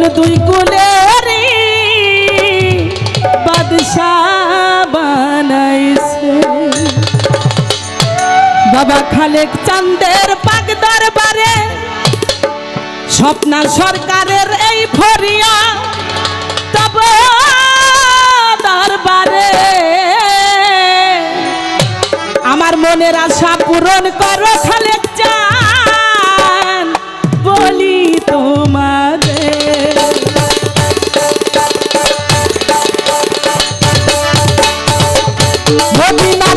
পাগল দুই কুলে রে, বাদশাহ বানাইছে। বাবা খালেক চান্দের পাগ দরবারে স্বপ্না সরকারের এই ফরিয়া তব দরবারে আমার মনের আশা পূরণ করো খালেক মদিনা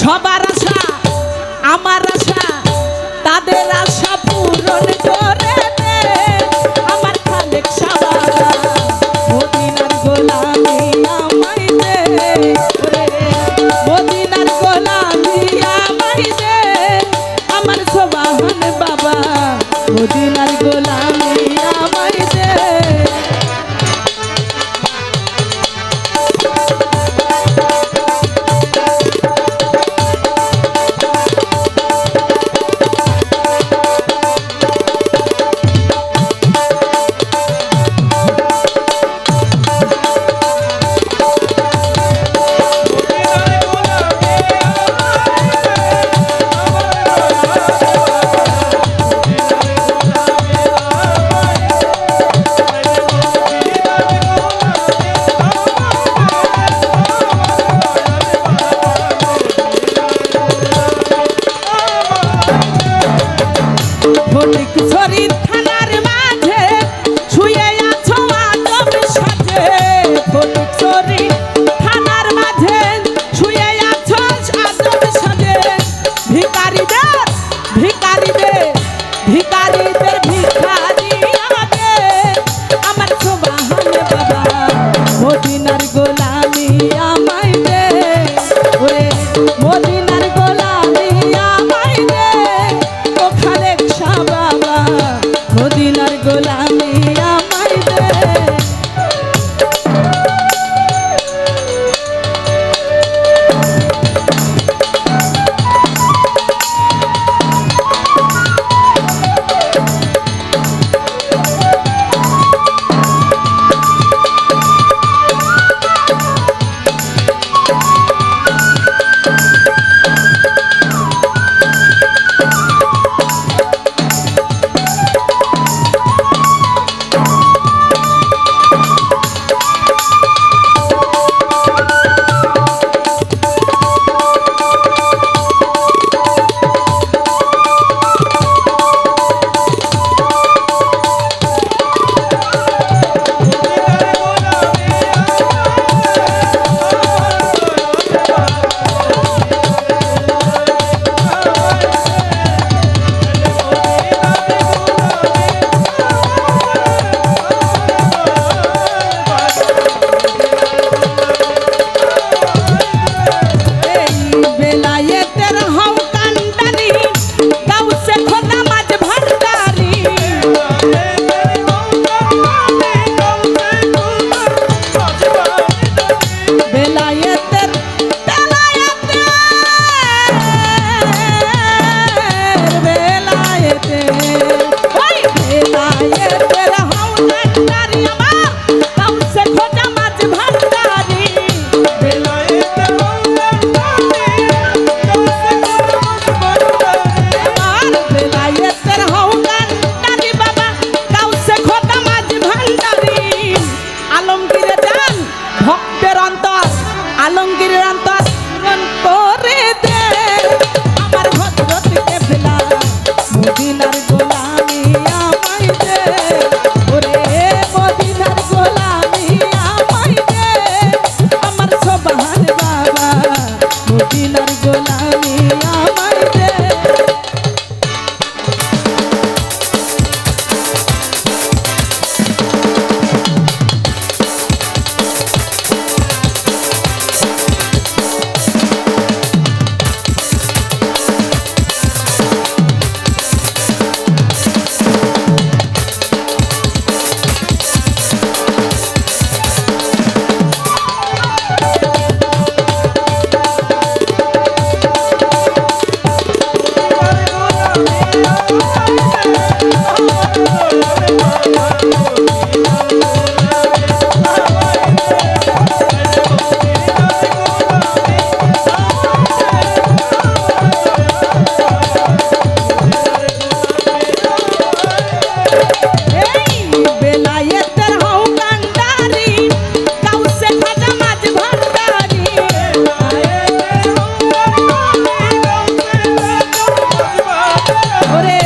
সবার আশা, আমার আশা, তাদের আশা পূরণ করে আমার খালেক মদিনার গোলামি আমাই দে। মদিনার গোলামি আমাই দে। আমার সোবাহন বাবা, মদিনার গোলামি ওরে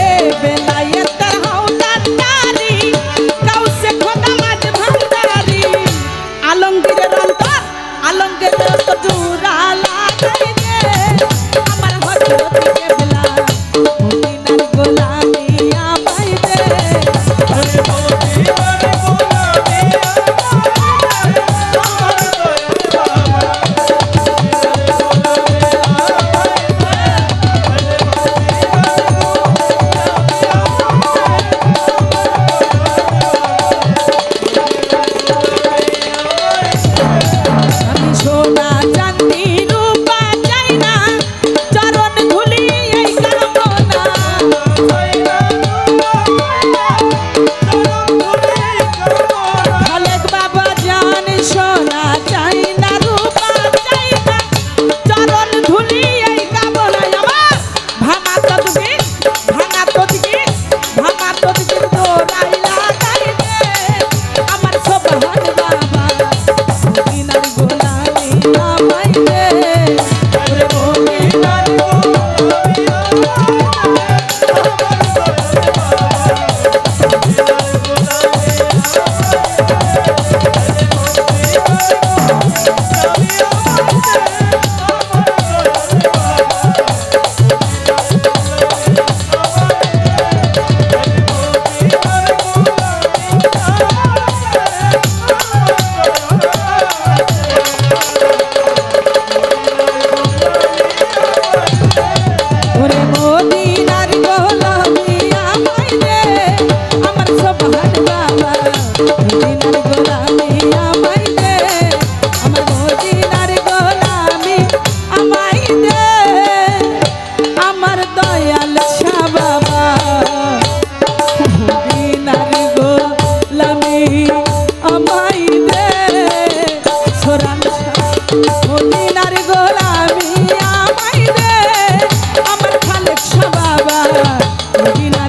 মদিনার